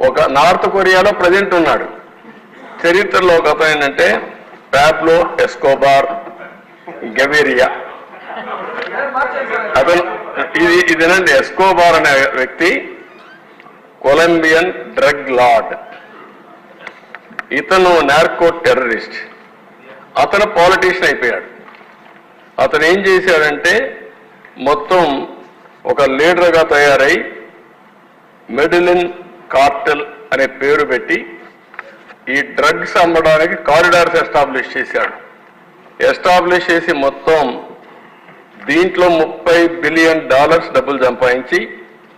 ఒక నార్త్ కొరియాలో ప్రజెంట్ ఉన్నాడు. చరిత్రలో ఒక అతను ఏంటంటే ప్యాబ్లో ఎస్కోబార్ గవేరియా అతను ఇది ఇదేనండి ఎస్కోబార్ అనే వ్యక్తి కొలంబియన్ డ్రగ్ లార్డ్. ఇతను నార్కో టెర్రరిస్ట్. అతను పాలిటీషియన్ అయిపోయాడు. అతను ఏం చేశాడంటే మొత్తం ఒక లీడర్గా తయారై మెడిలిన్ కార్టెల్ అనే పేరు పెట్టి ఈ డ్రగ్స్ అమ్మడానికి కారిడార్స్ ఎస్టాబ్లిష్ చేశాడు. ఎస్టాబ్లిష్ చేసి మొత్తం దీంట్లో ముప్పై బిలియన్ డాలర్స్ డబ్బులు సంపాదించి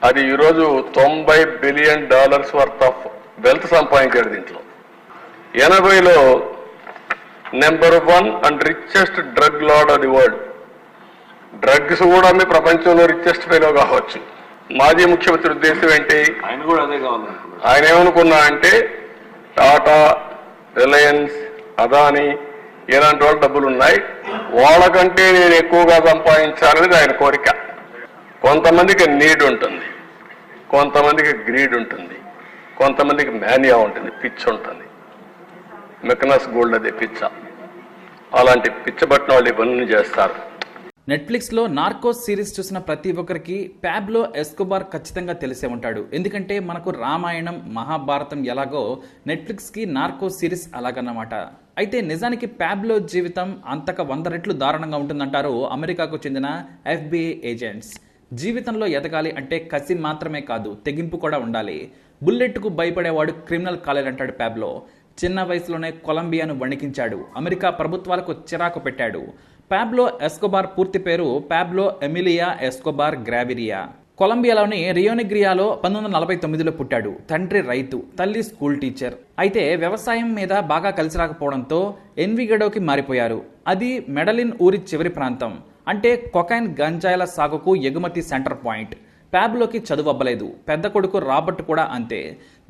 అది ఈరోజు తొంభై billion dollars worth of wealth సంపాదించాడు దీంట్లో. ఎనభైలో number one and richest drug lord of the world drugs కూడా మీ ప్రపంచంలో రిచెస్ట్ ఫెలో కావచ్చు. మాజీ ముఖ్యమంత్రి ఉద్దేశం ఏంటి? ఆయన కూడా అదే కావాలనుకున్నాడు ఆయన ఏమనుకున్నా అంటే టాటా రిలయన్స్ అదాని ఇలాంటి వాళ్ళ డబ్బులు ఉన్నాయి. వాళ్ళకంటే నేను ఎక్కువగా సంపాదించాలనేది ఆయన కోరిక. కొంతమందికి నీడ్ ఉంటుంది. కొంతమందికి గ్రీడ్ ఉంటుంది. కొంతమందికి మేనియా ఉంటుంది. పిచ్ ఉంటుంది. మెకనస్ గోల్డ్ అదే పిచ్చ అలాంటి పిచ్చబట్టిన వాళ్ళు ఇవన్నీ చేస్తారు. నెట్ఫ్లిక్స్లో నార్కోస్ సిరీస్ చూసిన ప్రతి ఒక్కరికి ప్యాబ్లో ఎస్కోబార్ ఖచ్చితంగా తెలిసే ఉంటాడు. ఎందుకంటే మనకు రామాయణం మహాభారతం ఎలాగో నెట్ఫ్లిక్స్కి నార్కోస్ సిరీస్ అలాగన్నమాట. అయితే నిజానికి ప్యాబ్లో జీవితం అంతక వంద రెట్లు దారుణంగా ఉంటుందంటారు అమెరికాకు చెందిన ఎఫ్బిఐ ఏజెంట్స్. జీవితంలో ఎదగాలి అంటే కసి మాత్రమే కాదు తెగింపు కూడా ఉండాలి. బుల్లెట్కు భయపడేవాడు క్రిమినల్ కాలేదంటాడు ప్యాబ్లో. చిన్న వయసులోనే కొలంబియాను వణికించాడు. అమెరికా ప్రభుత్వాలకు చిరాకు పెట్టాడు. పాబ్లో ఎస్కోబార్ పూర్తి పేరు పాబ్లో ఎమిలియా ఎస్కోబార్ గ్రావిరియా. కొలంబియాలోని రియోనిగ్రియాలో పంతొమ్మిది వందల నలభై తొమ్మిదిలో పుట్టాడు. తండ్రి రైతు తల్లి స్కూల్ టీచర్. అయితే వ్యవసాయం మీద బాగా కలిసి రాకపోవడంతో ఎన్విగడోకి మారిపోయారు. అది మెడలిన్ ఊరి చివరి ప్రాంతం. అంటే కొకైన్ గంజాయిల సాగుకు ఎగుమతి సెంటర్ పాయింట్. ప్యాబ్లోకి చదువు అవ్వలేదు పెద్ద కొడుకు రాబర్ట్ కూడా అంతే.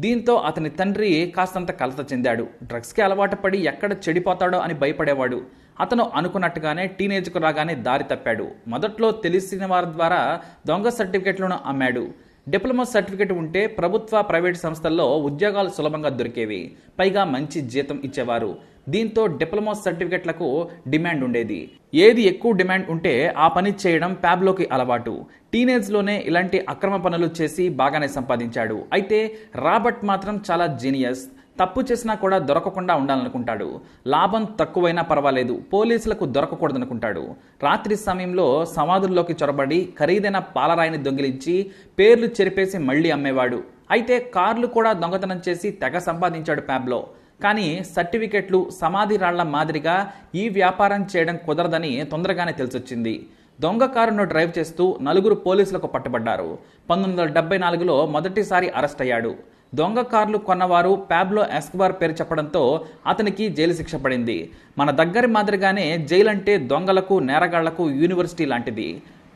దీంతో అతని తండ్రి కాస్తంత కలత చెందాడు. డ్రగ్స్కి అలవాటు పడి ఎక్కడ చెడిపోతాడో అని భయపడేవాడు. అతను అనుకున్నట్టుగానే టీనేజ్కు రాగానే దారి తప్పాడు. మొదట్లో తెలిసిన వారి ద్వారా దొంగ సర్టిఫికెట్లను అమ్మాడు. డిప్లొమా సర్టిఫికెట్ ఉంటే ప్రభుత్వ ప్రైవేట్ సంస్థల్లో ఉద్యోగాలు సులభంగా దొరికేవి. పైగా మంచి జీతం ఇచ్చేవారు. దీంతో డిప్లొమా సర్టిఫికెట్లకు డిమాండ్ ఉండేది. ఏది ఎక్కువ డిమాండ్ ఉంటే ఆ పని చేయడం ప్యాబ్లోకి అలవాటు. టీనేజ్లోనే ఇలాంటి అక్రమ పనులు చేసి బాగానే సంపాదించాడు. అయితే రాబర్ట్ మాత్రం చాలా జీనియస్. తప్పు చేసినా కూడా దొరకకుండా ఉండాలనుకుంటాడు. లాభం తక్కువైనా పర్వాలేదు పోలీసులకు దొరకకూడదనుకుంటాడు. రాత్రి సమయంలో సమాధుల్లోకి చొరబడి ఖరీదైన పాలరాయిని దొంగిలించి పేర్లు చెరిపేసి మళ్ళీ అమ్మేవాడు. అయితే కార్లు కూడా దొంగతనం చేసి తెగ సంపాదించాడు ప్యాబ్లో. కానీ సర్టిఫికెట్లు సమాధి రాళ్ళ మాదిరిగా ఈ వ్యాపారం చేయడం కుదరదని తొందరగానే తెలిసొచ్చింది. దొంగ కారును డ్రైవ్ చేస్తూ నలుగురు పోలీసులకు పట్టుబడ్డారు. పంతొమ్మిది వందల డెబ్బై నాలుగులో మొదటిసారి అరెస్ట్ అయ్యాడు. దొంగ కార్లు కొన్నవారు ప్యాబ్లో ఎస్క్వార్ పేరు చెప్పడంతో అతనికి జైలు శిక్ష పడింది. మన దగ్గరి మాదిరిగానే జైలు అంటే దొంగలకు నేరగాళ్ళకు యూనివర్సిటీ లాంటిది.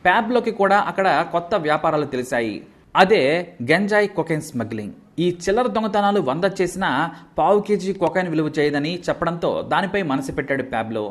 ప్యాబ్లోకి కూడా అక్కడ కొత్త వ్యాపారాలు తెలిసాయి. అదే గంజాయి కొకైన్ స్మగ్లింగ్. ఈ చిల్లర దొంగతనాలు వంద చేసినా పావు కేజీ కొకైన్ విలువ చేయదని చెప్పడంతో దానిపై మనసు పెట్టాడు ప్యాబ్లో.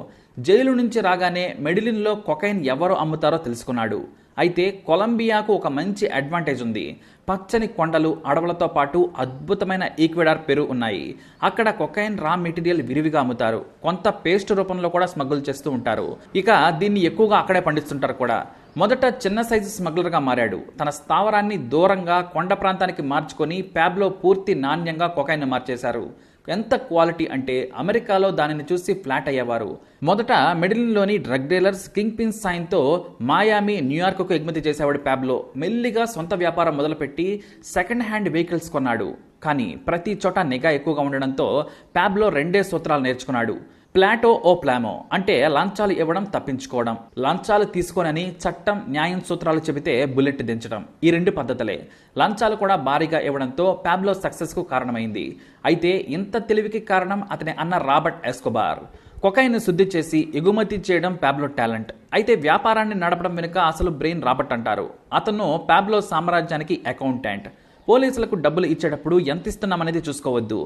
జైలు నుంచి రాగానే మెడిలిన్లో కొకైన్ ఎవరు అమ్ముతారో తెలుసుకున్నాడు. అయితే కొలంబియాకు ఒక మంచి అడ్వాంటేజ్ ఉంది. పచ్చని కొండలు అడవులతో పాటు అద్భుతమైన ఈక్వెడార్ పెరు ఉన్నాయి. అక్కడ కొకైన్ రా మెటీరియల్ విరివిగా అమ్ముతారు. కొంత పేస్ట్ రూపంలో కూడా స్మగుల్ చేస్తూ ఉంటారు. ఇక దీన్ని ఎక్కువగా అక్కడే పండిస్తుంటారు కూడా. మొదట చిన్న సైజు స్మగ్లర్గా మారాడు. తన స్థావరాన్ని దూరంగా కొండ ప్రాంతానికి మార్చుకొని ప్యాబ్లో పూర్తి నాణ్యంగా కొకైన్ మార్చేశారు. ఎంత క్వాలిటీ అంటే అమెరికాలో దానిని చూసి ఫ్లాట్ అయ్యేవారు. మొదట మెడిలిన్లోని డ్రగ్ డీలర్స్ కింగ్ పిన్ సాయంతో మాయామి న్యూయార్క్కు ఎగుమతి చేసేవాడు ప్యాబ్లో. మెల్లిగా సొంత వ్యాపారం మొదలుపెట్టి సెకండ్ హ్యాండ్ వెహికల్స్ కొన్నాడు. కానీ ప్రతి చోట నిఘా ఎక్కువగా ఉండడంతో ప్యాబ్లో రెండే సూత్రాలు నేర్చుకున్నాడు. ప్లాటో ఓ ప్లామో అంటే లంచాలు ఇవ్వడం తప్పించుకోవడం. లంచాలు తీసుకోనని చట్టం న్యాయం సూత్రాలు చెబితే బుల్లెట్ దించడం. ఈ రెండు పద్ధతులే. లంచాలు కూడా భారీగా ఇవ్వడంతో ప్యాబ్లో సక్సెస్కు కారణమైంది. అయితే ఇంత తెలివికి కారణం అతని అన్న రాబర్ట్ ఎస్కోబార్. కొకైన్ శుద్ధి చేసి ఎగుమతి చేయడం ప్యాబ్లో టాలెంట్. అయితే వ్యాపారాన్ని నడపడం వెనుక అసలు బ్రెయిన్ రాబర్ట్ అంటారు. అతను ప్యాబ్లో సామ్రాజ్యానికి అకౌంటెంట్. పోలీసులకు డబ్బులు ఇచ్చేటప్పుడు ఎంత ఇస్తున్నామనేది చూసుకోవద్దు.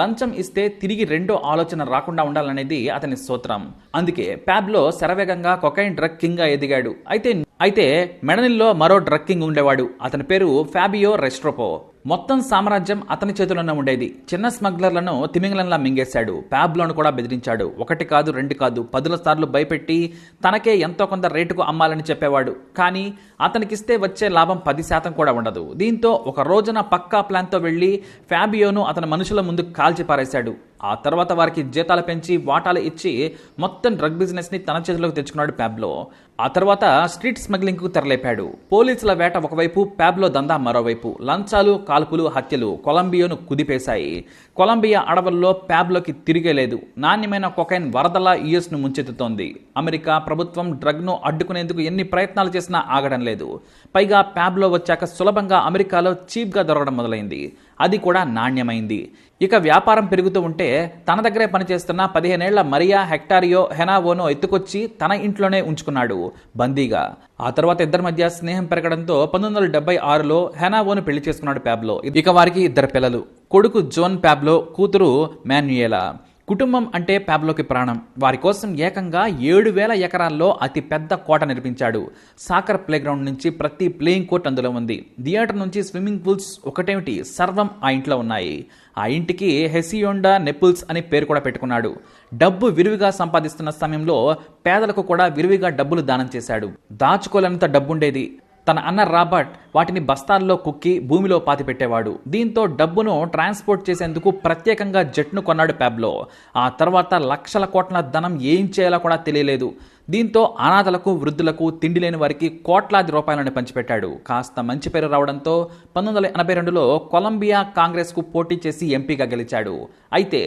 లంచం ఇస్తే తిరిగి రెండో ఆలోచన రాకుండా ఉండాలనేది అతని సూత్రం. అందుకే ప్యాబ్లో శరవేగంగా కొకైన్ డ్రగ్ కింగ్ ఎదిగాడు. అయితే అయితే మెడనిల్లో మరో డ్రగ్ కింగ్ ఉండేవాడు. అతని పేరు ఫ్యాబియో రెస్ట్రోపో. మొత్తం సామ్రాజ్యం అతని చేతిలోనే ఉండేది. చిన్న స్మగ్లర్లను తిమింగలంలా మింగేశాడు. ప్యాబ్లోను కూడా బెదిరించాడు. ఒకటి కాదు రెండు కాదు పదుల సార్లు భయపెట్టి తనకే ఎంతో కొంత రేటుకు అమ్మాలని చెప్పేవాడు. కానీ అతనికిస్తే వచ్చే లాభం పది శాతం కూడా ఉండదు. దీంతో ఒక రోజున పక్కా ప్లాన్తో వెళ్ళి ఫ్యాబియోను అతని మనుషుల ముందు కాల్చి పారేశాడు ఆ తర్వాత వారికి జీతాలు పెంచి వాటాలు ఇచ్చి మొత్తం డ్రగ్ బిజినెస్ని తన చేతిలోకి తెచ్చుకున్నాడు ప్యాబ్లో. ఆ తర్వాత స్ట్రీట్ స్మగ్లింగ్కు తెరలేపాడు. పోలీసుల వేట ఒకవైపు ప్యాబ్లో దందా మరోవైపు. లంచాలు కాల్పులు హత్యలు కొలంబియాను కుదిపేశాయి. కొలంబియా అడవుల్లో ప్యాబ్లోకి తిరిగే లేదు. నాణ్యమైన కొకైన్ వరదలా యుఎస్ను ముంచెత్తుతోంది. అమెరికా ప్రభుత్వం డ్రగ్ను అడ్డుకునేందుకు ఎన్ని ప్రయత్నాలు చేసినా ఆగడం లేదు. పైగా ప్యాబ్లో వచ్చాక సులభంగా అమెరికాలో చీప్గా దొరకడం మొదలైంది. అది కూడా నాణ్యమైంది. ఇక వ్యాపారం పెరుగుతూ ఉంటే తన దగ్గరే పనిచేస్తున్న పదిహేనేళ్ళ మరియా హెక్టారియో హెనావోను ఎత్తుకొచ్చి తన ఇంట్లోనే ఉంచుకున్నాడు బందీగా. ఆ తర్వాత ఇద్దరి మధ్య స్నేహం పెరగడంతో పంతొమ్మిది వందల డెబ్బై ఆరులో హెనావోను పెళ్ళి చేసుకున్నాడు ప్యాబ్లో. ఇక వారికి ఇద్దరు పిల్లలు. కొడుకు జోన్ ప్యాబ్లో కూతురు మాన్యుయేలా. కుటుంబం అంటే ప్యాబ్లోకి ప్రాణం. వారి కోసం ఏకంగా ఏడు వేల ఎకరాల్లో అతి పెద్ద కోట నిర్మించాడు. సాకర్ ప్లేగ్రౌండ్ నుంచి ప్రతి ప్లేయింగ్ కోర్ట్ అందులో ఉంది. థియేటర్ నుంచి స్విమ్మింగ్ పూల్స్ ఒకటేమిటి? సర్వం ఆ ఇంట్లో ఉన్నాయి. ఆ ఇంటికి హెసియోండా నెపుల్స్ అని పేరు కూడా పెట్టుకున్నాడు. డబ్బు విరివిగా సంపాదిస్తున్న సమయంలో పేదలకు కూడా విరివిగా డబ్బులు దానం చేశాడు. దాచుకోలేనంత డబ్బుండేది. తన అన్న రాబర్ట్ వాటిని బస్తాల్లో కుక్కి భూమిలో పాతిపెట్టేవాడు. దీంతో డబ్బును ట్రాన్స్పోర్ట్ చేసేందుకు ప్రత్యేకంగా జెట్ను కొన్నాడు ప్యాబ్లో. ఆ తర్వాత లక్షల కోట్ల ధనం ఏం చేయాలో కూడా తెలియలేదు. దీంతో అనాథలకు వృద్ధులకు తిండి లేని వారికి కోట్లాది రూపాయలను పంచిపెట్టాడు. కాస్త మంచి పేరు రావడంతో పంతొమ్మిది వందల ఎనభై రెండులో కొలంబియా కాంగ్రెస్కు పోటీ చేసి ఎంపీగా గెలిచాడు. అయితే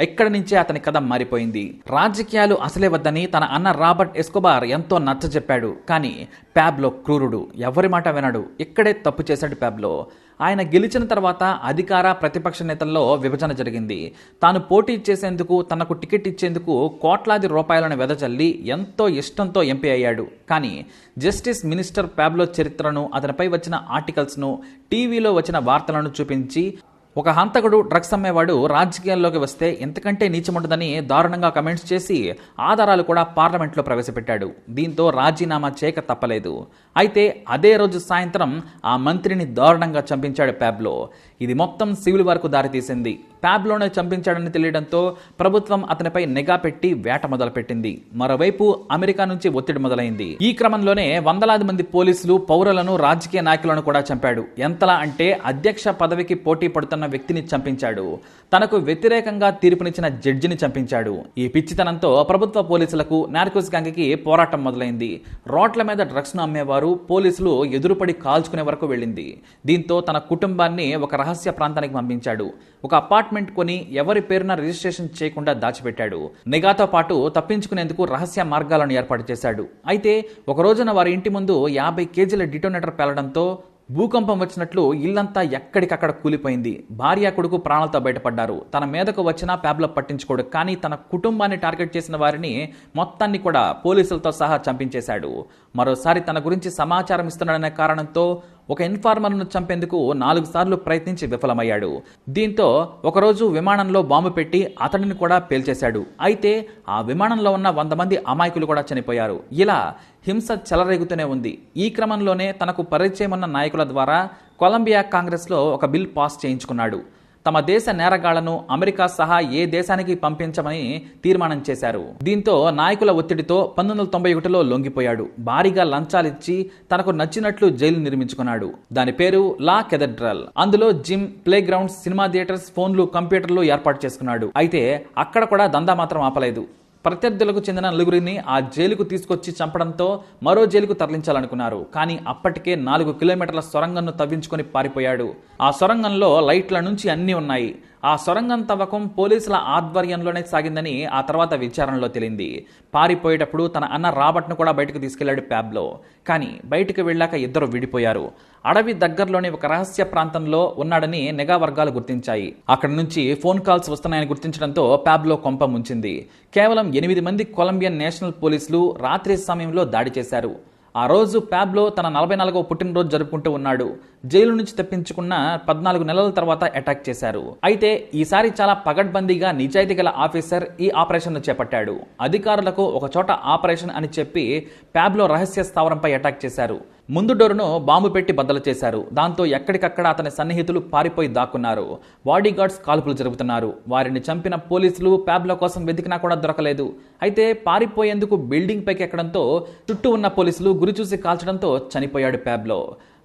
ఇక్కడి నుంచే అతని కథ మారిపోయింది. రాజకీయాలు అసలే వద్దని తన అన్న రాబర్ట్ ఎస్కోబార్ ఎంతో నచ్చజెప్పాడు. కానీ ప్యాబ్లో క్రూరుడు. ఎవరి మాట వినడు. ఇక్కడే తప్పు చేశాడు ప్యాబ్లో. ఆయన గెలిచిన తర్వాత అధికార ప్రతిపక్ష నేతల్లో విభజన జరిగింది. తాను పోటీ చేసేందుకు తనకు టికెట్ ఇచ్చేందుకు కోట్లాది రూపాయలను వెదజల్లి ఎంతో ఇష్టంతో ఎంపీ అయ్యాడు. కానీ జస్టిస్ మినిస్టర్ ప్యాబ్లో చరిత్రను అతనిపై వచ్చిన ఆర్టికల్స్ను టీవీలో వచ్చిన వార్తలను చూపించి ఒక హంతకుడు డ్రగ్స్ అమ్మేవాడు రాజకీయాల్లోకి వస్తే ఎంతకంటే నీచముండదని దారుణంగా కమెంట్స్ చేసి ఆధారాలు కూడా పార్లమెంట్లో ప్రవేశపెట్టాడు. దీంతో రాజీనామా చేయక తప్పలేదు. అయితే అదే రోజు సాయంత్రం ఆ మంత్రిని దారుణంగా చంపించాడు ప్యాబ్లో. ఇది మొత్తం సివిల్ వరకు దారితీసింది. ప్యాబ్లోనే చంపించాడని తెలియడంతో ప్రభుత్వం అతనిపై నిఘా పెట్టి వేట మొదలుపెట్టింది. మరోవైపు అమెరికా నుంచి ఒత్తిడి మొదలైంది. ఈ క్రమంలోనే వందలాది మంది పోలీసులు పౌరులను రాజకీయ నాయకులను కూడా చంపాడు. ఎంతలా అంటే అధ్యక్ష పదవికి పోటీ పడుతున్న వ్యక్తిని చంపించాడు. తనకు వ్యతిరేకంగా తీర్పునిచ్చిన జడ్జిని చంపించాడు. ఈ పిచ్చితనంతో ప్రభుత్వ పోలీసులకు నార్కోస్ గ్యాంగ్కి పోరాటం మొదలైంది. రోడ్ల మీద డ్రగ్స్ను అమ్మేవారు పోలీసులు ఎదురుపడి కాల్చుకునే వరకు వెళ్ళింది. దీంతో తన కుటుంబాన్ని ఒక రహస్య ప్రాంతానికి పంపించాడు. ఒక అపార్ట్మెంట్ కొని ఎవరి పేరున రిజిస్ట్రేషన్ చేయకుండా దాచిపెట్టాడు. నిఘాతో పాటు తప్పించుకునేందుకు రహస్య మార్గాలను ఏర్పాటు చేశాడు. అయితే ఒక రోజున వారి ఇంటి ముందు యాభై కేజీల డిటోనేటర్ పేలడంతో భూకంపం వచ్చినట్లు ఇల్లంతా ఎక్కడికక్కడ కూలిపోయింది. భార్య కొడుకు ప్రాణాలతో బయటపడ్డారు. తన మీదకు వచ్చినా ప్యాబ్లో పట్టించుకోడు. కానీ తన కుటుంబాన్ని టార్గెట్ చేసిన వారిని మొత్తాన్ని కూడా పోలీసులతో సహా చంపించేశాడు. మరోసారి తన గురించి సమాచారం ఇస్తున్నాడనే కారణంతో ఒక ఇన్ఫార్మర్ను చంపేందుకు నాలుగు సార్లు ప్రయత్నించి విఫలమయ్యాడు. దీంతో ఒకరోజు విమానంలో బాంబు పెట్టి అతడిని కూడా పేల్చేశాడు. అయితే ఆ విమానంలో ఉన్న వంద మంది అమాయకులు కూడా చనిపోయారు. ఇలా హింస చెలరేగుతూనే ఉంది. ఈ క్రమంలోనే తనకు పరిచయం ఉన్న నాయకుల ద్వారా కొలంబియా కాంగ్రెస్లో ఒక బిల్ పాస్ చేయించుకున్నాడు. తమ దేశ నేరగాళ్ళను అమెరికా సహా ఏ దేశానికి పంపించమని తీర్మానం చేశారు. దీంతో నాయకుల ఒత్తిడితో పంతొమ్మిది వందల తొంభై ఒకటిలో లొంగిపోయాడు. భారీగా లంచాలిచ్చి తనకు నచ్చినట్లు జైలు నిర్మించుకున్నాడు. దాని పేరు లా కెథడ్రల్. అందులో gym play grounds cinema theatres ఫోన్లు కంప్యూటర్లు ఏర్పాటు చేసుకున్నాడు. అయితే అక్కడ కూడా దందా మాత్రం ఆపలేదు. ప్రత్యర్థులకు చెందిన నలుగురిని ఆ జైలుకు తీసుకొచ్చి చంపడంతో మరో జైలుకు తరలించాలనుకున్నారు. కానీ అప్పటికే నాలుగు కిలోమీటర్ల సొరంగంను తవ్వించుకొని పారిపోయాడు. ఆ సొరంగంలో లైట్ల నుంచి అన్నీ ఉన్నాయి. ఆ సొరంగం తవ్వకం పోలీసుల ఆధ్వర్యంలోనే సాగిందని ఆ తర్వాత విచారణలో తేలింది. పారిపోయేటప్పుడు తన అన్న రాబర్ట్ను కూడా బయటకు తీసుకెళ్ళాడు ప్యాబ్లో. కానీ బయటకు వెళ్ళాక ఇద్దరు విడిపోయారు. అడవి దగ్గరలోని ఒక రహస్య ప్రాంతంలో ఉన్నాడని నిఘా వర్గాలు గుర్తించాయి. అక్కడి నుంచి ఫోన్ కాల్స్ వస్తున్నాయని గుర్తించడంతో ప్యాబ్లో కొంప ముంచింది. కేవలం ఎనిమిది మంది కొలంబియన్ నేషనల్ పోలీసులు రాత్రి సమయంలో దాడి చేశారు. ఆ రోజు ప్యాబ్లో తన నలభై నాలుగవ పుట్టినరోజు జరుపుకుంటూ ఉన్నాడు. జైలు నుంచి తప్పించుకున్న పద్నాలుగు నెలల తర్వాత అటాక్ చేశారు. అయితే ఈసారి చాలా పగడ్బందీగా నిజాయితీ గల ఆఫీసర్ ఈ ఆపరేషన్ను చేపట్టాడు. అధికారులకు ఒక చోట ఆపరేషన్ అని చెప్పి ప్యాబ్లో రహస్య స్థావరంపై అటాక్ చేశారు. ముందు డోరును బాంబు పెట్టి బద్దలు చేశారు. దాంతో ఎక్కడికక్కడ అతని సన్నిహితులు పారిపోయి దాక్కున్నారు. బాడీగార్డ్స్ కాల్పులు జరుపుతున్నారు. వారిని చంపిన పోలీసులు ప్యాబ్ల కోసం వెతికినా కూడా దొరకలేదు. అయితే పారిపోయేందుకు బిల్డింగ్ పైకి ఎక్కడంతో చుట్టూ ఉన్న పోలీసులు గురి చూసి కాల్చడంతో చనిపోయాడు ప్యాబ్లో.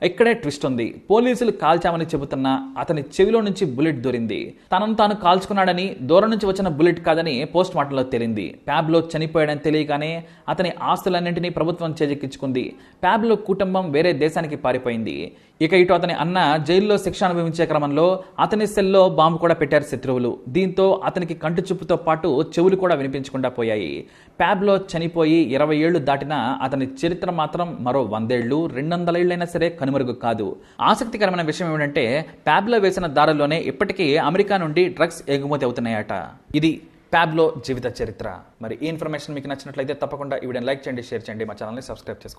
ఇక్కడే ట్విస్ట్ ఉంది. పోలీసులు కాల్చామని చెబుతున్నా అతని చెవిలో నుంచి బుల్లెట్ దూరింది. తనను తాను కాల్చుకున్నాడని దూరం నుంచి వచ్చిన బుల్లెట్ కాదని పోస్ట్ మార్టంలో తేలింది. ప్యాబ్లో చనిపోయాడని తెలియగానే అతని ఆస్తులన్నింటినీ ప్రభుత్వం చేజెక్కించుకుంది. ప్యాబ్లో కుటుంబం వేరే దేశానికి పారిపోయింది. ఇక ఇటు అతని అన్న జైల్లో శిక్ష అనుభవించే క్రమంలో అతని సెల్లో బాంబు కూడా పెట్టారు శత్రువులు. దీంతో అతనికి కంటి చూపుతో పాటు చెవులు కూడా వినిపించకుండా పోయాయి. ప్యాబ్లో చనిపోయి ఇరవై ఏళ్ళు దాటినా అతని చరిత్ర మాత్రం మరో వందేళ్ళు రెండు వందల ఏళ్ళైనా సరే వరకు కాదు. ఆసక్తికరమైన విషయం ఏమిటంటే ప్యాబ్లో వేసిన దారుల్లోనే ఇప్పటికీ అమెరికా నుండి డ్రగ్స్ ఎగుమతి అవుతున్నాయట. ఇది ప్యాబ్లో జీవిత చరిత్ర. మరి ఈ ఇన్ఫర్మేషన్ మీకు నచ్చినట్లయితే తప్పకుండా ఈ వీడియోని లైక్ చేయండి షేర్ చేయండి మా ఛానల్ని సబ్స్క్రైబ్ చేసుకోండి.